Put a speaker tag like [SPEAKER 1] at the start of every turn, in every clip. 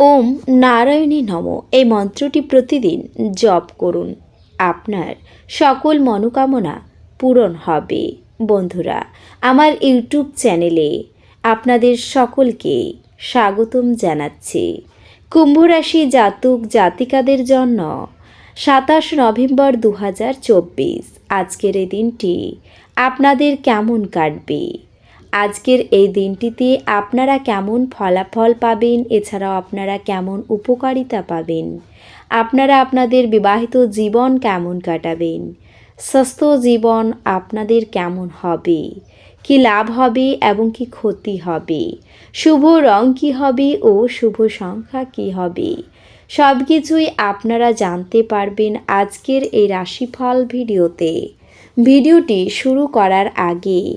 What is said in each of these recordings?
[SPEAKER 1] ওম নারায়ণী নম। এই মন্ত্রটি প্রতিদিন জপ করুন। আপনার সকল মনোকামনা পূরণ হবে। বন্ধুরা, আমার ইউটিউব চ্যানেলে আপনাদের সকলকে স্বাগতম জানাচ্ছি। কুম্ভ রাশি জাতক জাতিকাদের জন্য সাতাশ নভেম্বর দু হাজার চব্বিশ। আজকের এই দিনটি আপনাদের কেমন কাটবে? আজকের এই দিনটিতে আপনারা কেমন ফলাফল পাবেন? এছাড়াও আপনারা কেমন উপকারিতা পাবেন? আপনারা আপনাদের বিবাহিত জীবন কেমন কাটাবেন? স্বাস্থ্য জীবন আপনাদের কেমন হবে? কি লাভ হবে এবং কি ক্ষতি হবে? শুভ রং কি হবে ও শুভ সংখ্যা কি হবে? সব কিছুই আপনারা জানতে পারবেন আজকের এই রাশিফল ভিডিওতে। ভিডিওটি শুরু করার আগে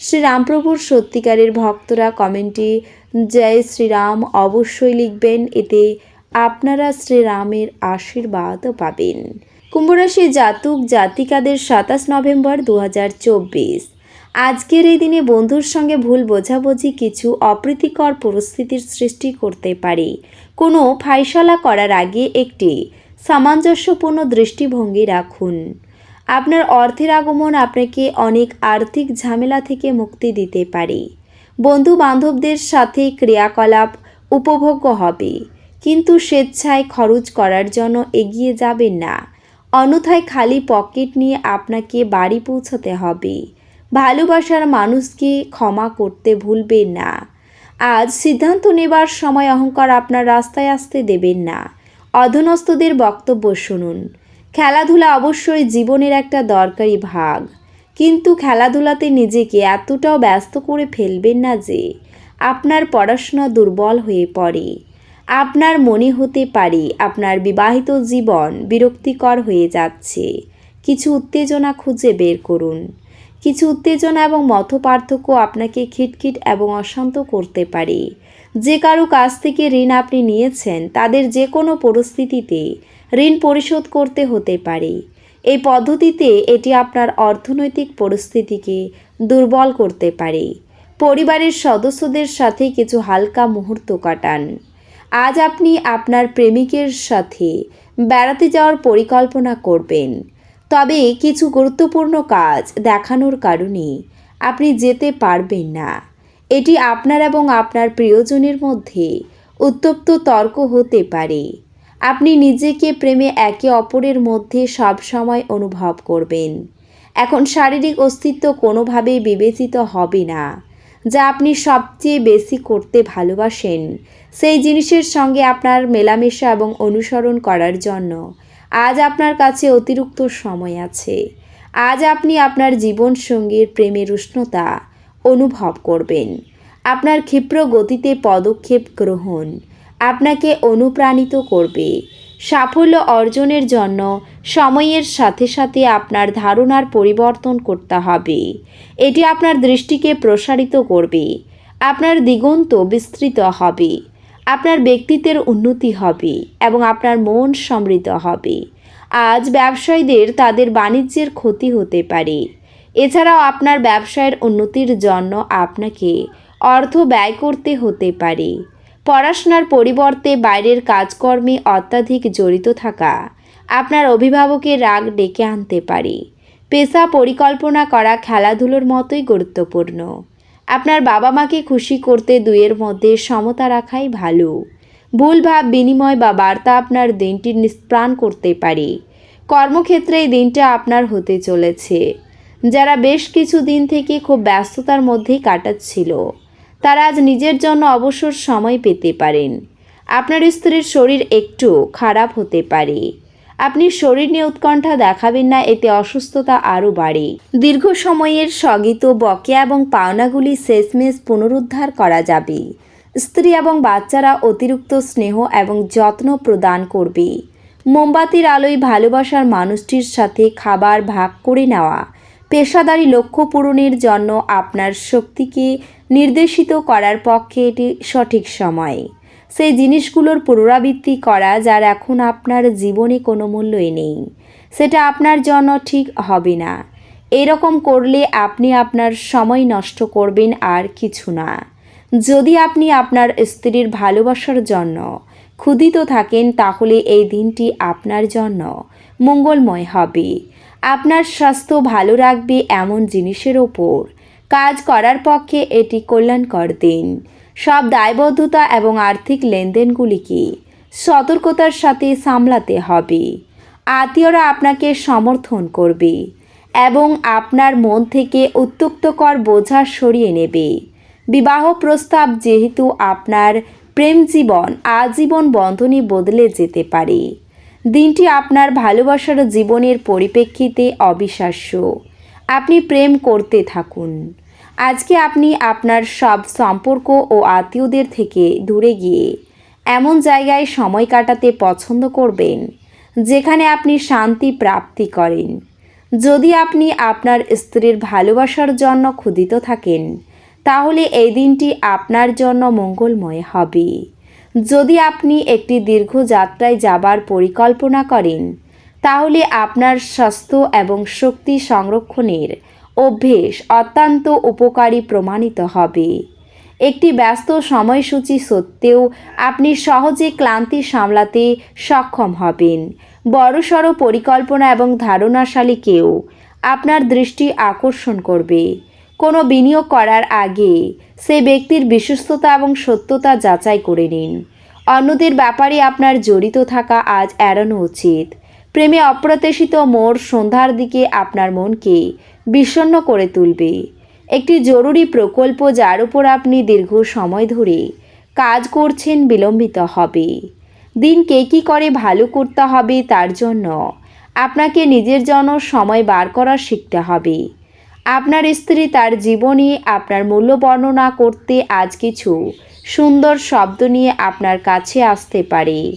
[SPEAKER 1] শ্রী রামপ্রভুর সত্যিকারের ভক্তরা কমেন্টে, জয় শ্রীরাম, অবশ্যই লিখবেন, এতে আপনারা শ্রীরামের আশীর্বাদও পাবেন। কুম্ভরাশি জাতক, জাতিকাদের সাতাশ নভেম্বর দু হাজার চব্বিশ। আজকের এই দিনে বন্ধুর সঙ্গে ভুল বোঝাবুঝি কিছু অপ্রীতিকর পরিস্থিতির সৃষ্টি করতে পারে। কোনো ফাইসলা করার আগে একটি সামঞ্জস্যপূর্ণ দৃষ্টিভঙ্গি রাখুন। আপনার অর্থের আগমন আপনাকে অনেক আর্থিক ঝামেলা থেকে মুক্তি দিতে পারে। বন্ধু বান্ধবদের সাথে ক্রিয়াকলাপ উপভোগ্য হবে। কিন্তু স্বেচ্ছায় খরচ করার জন্য এগিয়ে যাবেন না। অন্যথায় খালি পকেট নিয়ে আপনাকে বাড়ি পৌঁছাতে হবে। ভালোবাসার মানুষকে ক্ষমা করতে ভুলবেন না। আজ সিদ্ধান্ত নেবার সময় অহংকার আপনার রাস্তায় আসতে দেবেন না। অধনস্থদের বক্তব্য শুনুন। খেলাধুলা অবশ্যই জীবনের একটা দরকারি ভাগ। কিন্তু খেলাধুলাতে নিজেকে এতটাও ব্যস্ত করে ফেলবেন না যে, আপনার পড়াশোনা দুর্বল হয়ে পড়ে। আপনার মনে হতে পারে আপনার বিবাহিত জীবন বিরক্তিকর হয়ে যাচ্ছে। কিছু উত্তেজনা খুঁজে বের করুন। কিছু উত্তেজনা এবং মত পার্থক্য আপনাকে খিটখিট এবং অশান্ত করতে পারে। যে কারও কাছ থেকে ঋণ আপনি নিয়েছেন, তাদের যে কোনো পরিস্থিতিতে ঋণ পরিশোধ করতে হতে পারে। এই পদ্ধতিতে এটি আপনার অর্থনৈতিক পরিস্থিতিকে দুর্বল করতে পারে। পরিবারের সদস্যদের সাথে কিছু হালকা মুহূর্ত কাটান। আজ আপনি আপনার প্রেমিকের সাথে বেড়াতে যাওয়ার পরিকল্পনা করবেন। তবে কিছু গুরুত্বপূর্ণ কাজ দেখানোর কারণে আপনি যেতে পারবেন না। এটি আপনার এবং আপনার প্রিয়জনের মধ্যে উত্তপ্ত তর্ক হতে পারে। আপনি নিজেকে প্রেমে একে অপরের মধ্যে সবসময় অনুভব করবেন। এখন শারীরিক অস্তিত্ব কোনোভাবেই বিবেচিত হবে না। যা আপনি সবচেয়ে বেশি করতে ভালোবাসেন, সেই জিনিসের সঙ্গে আপনার মেলামেশা এবং অনুসরণ করার জন্য। আজ আপনার কাছে অতিরিক্ত সময় আছে। আজ আপনি আপনার জীবনসঙ্গীর প্রেমের উষ্ণতা অনুভব করবেন। আপনার ক্ষিপ্র গতিতে পদক্ষেপ গ্রহণ আপনাকে অনুপ্রাণিত করবে। সাফল্য অর্জনের জন্য সময়ের সাথে সাথে আপনার ধারণার পরিবর্তন করতে হবে। এটি আপনার দৃষ্টিকে প্রসারিত করবে। আপনার দিগন্ত বিস্তৃত হবে। আপনার ব্যক্তিত্বের উন্নতি হবে এবং আপনার মন সমৃদ্ধ হবে। আজ ব্যবসায়ীদের তাদের বাণিজ্যের ক্ষতি হতে পারে। এছাড়াও আপনার ব্যবসায়ের উন্নতির জন্য আপনাকে অর্থ ব্যয় করতে হতে পারে। পড়াশোনার পরিবর্তে বাইরের কাজকর্মে অত্যাধিক জড়িত থাকা। আপনার অভিভাবকের রাগ ডেকে আনতে পারে। পেশা পরিকল্পনা করা খেলাধুলোর মতোই গুরুত্বপূর্ণ। আপনার বাবা মাকে খুশি করতে দুইয়ের মধ্যে সমতা রাখাই ভালো। ভুল ভাব বিনিময় বা বার্তা আপনার দিনটি নিষ্প্রাণ করতে পারে। কর্মক্ষেত্রে এই দিনটা আপনার হতে চলেছে। যারা বেশ কিছু দিন থেকে খুব ব্যস্ততার মধ্যেই কাটাচ্ছিল। তারা আজ নিজের জন্য অবসর সময় পেতে পারেন। আপনার স্ত্রীর শরীর একটু খারাপ হতে পারে। আপনি শরীর নিয়ে উৎকণ্ঠা দেখাবেন না, এতে অসুস্থতা আরও বাড়ে। দীর্ঘ সময়ের স্থগিত বকেয়া এবং পাওনাগুলি শেষমেশ পুনরুদ্ধার করা যাবে। স্ত্রী এবং বাচ্চারা অতিরিক্ত স্নেহ এবং যত্ন প্রদান করবে। মোমবাতির আলোয় ভালোবাসার মানুষটির সাথে খাবার ভাগ করে নেওয়া পেশাদারি লক্ষ্য পূরণের জন্য আপনার শক্তিকে নির্দেশিত করার পক্ষে এটি সঠিক সময়। সেই জিনিসগুলোর পুনরাবৃত্তি করা যার এখন আপনার জীবনে কোনো মূল্যই নেই। সেটা আপনার জন্য ঠিক হবে না। এরকম করলে আপনি আপনার সময় নষ্ট করবেন আর কিছু না। যদি আপনি আপনার স্ত্রীর ভালোবাসার জন্য ক্ষুদিত থাকেন, তাহলে এই দিনটি আপনার জন্য মঙ্গলময় হবে। আপনার স্বাস্থ্য ভালো রাখবে এমন জিনিসের ওপর। কাজ করার পক্ষে এটি কল্যাণকর দিন। সব দায়বদ্ধতা এবং আর্থিক লেনদেনগুলিকে সতর্কতার সাথে সামলাতে হবে। আত্মীয়রা আপনাকে সমর্থন করবে এবং আপনার মন থেকে উত্তক্তকর বোঝা সরিয়ে নেবে। বিবাহ প্রস্তাব যেহেতু আপনার প্রেম জীবন, আজীবন বন্ধনে বদলে যেতে পারে। দিনটি আপনার ভালোবাসার জীবনের পরিপ্রেক্ষিতে অবিশ্বাস্য। আপনি প্রেম করতে থাকুন। আজকে আপনি আপনার সব সম্পর্ক ও আত্মীয়দের থেকে দূরে গিয়ে এমন জায়গায় সময় কাটাতে পছন্দ করবেন, যেখানে আপনি শান্তি প্রাপ্তি করেন। যদি আপনি আপনার স্ত্রীর ভালোবাসার জন্য ক্ষুদিত থাকেন, তাহলে এই দিনটি আপনার জন্য মঙ্গলময় হবে। যদি আপনি একটি দীর্ঘ যাত্রায় যাবার পরিকল্পনা করেন, তাহলে আপনার স্বাস্থ্য এবং শক্তি সংরক্ষণের অভ্যেস অত্যন্ত উপকারী প্রমাণিত হবে। একটি ব্যস্ত সময়সূচি সত্ত্বেও আপনি সহজে ক্লান্তি সামলাতে সক্ষম হবেন। বড়সড় পরিকল্পনা এবং ধারণাশালী কেউ আপনার দৃষ্টি আকর্ষণ করবে। কোনো বিনিয়োগ করার আগে সে ব্যক্তির বিশ্বস্ততা এবং সত্যতা যাচাই করে নিন। অন্যদের ব্যাপারে আপনার জড়িত থাকা আজ এড়ানো উচিত। প্রেমে অপ্রত্যাশিত মোড় সন্ধ্যার দিকে আপনার মনকে বিষণ্ণ করে তুলবে। একটি জরুরি প্রকল্প যার উপর আপনি দীর্ঘ সময় ধরে কাজ করছেন বিলম্বিত হবে। দিনকে কী করে ভালো করতে হবে তার জন্য আপনাকে নিজের জন্য সময় বার করা শিখতে হবে। আপনার স্ত্রী তার জীবনে, আপনার মূল্য বর্ণনা করতে আজ কিছু সুন্দর শব্দ নিয়ে আপনার কাছে আসতে পারে।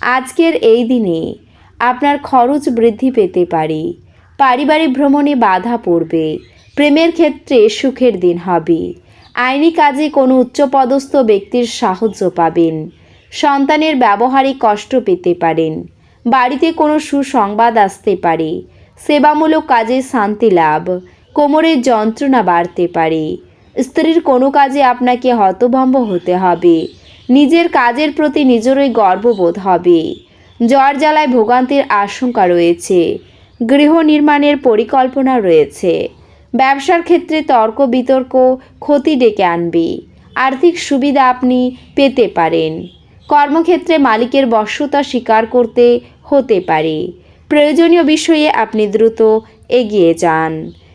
[SPEAKER 1] আজকের এই দিনে আপনার খরচ বৃদ্ধি পেতে পারে। পারিবারিক ভ্রমণে বাধা পড়বে। প্রেমের ক্ষেত্রে সুখের দিন হবে। আইনি কাজে কোনো উচ্চপদস্থ ব্যক্তির সাহায্য পাবেন। সন্তানের ব্যবহারে কষ্ট পেতে পারেন। বাড়িতে কোনো সুসংবাদ আসতে পারে। সেবামূলক কাজে শান্তি লাভ। কোমরের যন্ত্রণা বাড়তে পারে। স্ত্রীর কোনো কাজে আপনাকে হতভম্ব হতে হবে। নিজের কাজের প্রতি নিজেরই গর্ববোধ হবে। জ্বর জ্বালায় ভোগান্তির আশঙ্কা রয়েছে। গৃহ নির্মাণের পরিকল্পনা রয়েছে। ব্যবসার ক্ষেত্রে তর্ক বিতর্ক ক্ষতি ডেকে আনবে। আর্থিক সুবিধা আপনি পেতে পারেন। কর্মক্ষেত্রে মালিকের বশ্যতা স্বীকার করতে হতে পারে। প্রয়োজনীয় বিষয়ে আপনি দ্রুত এগিয়ে যান।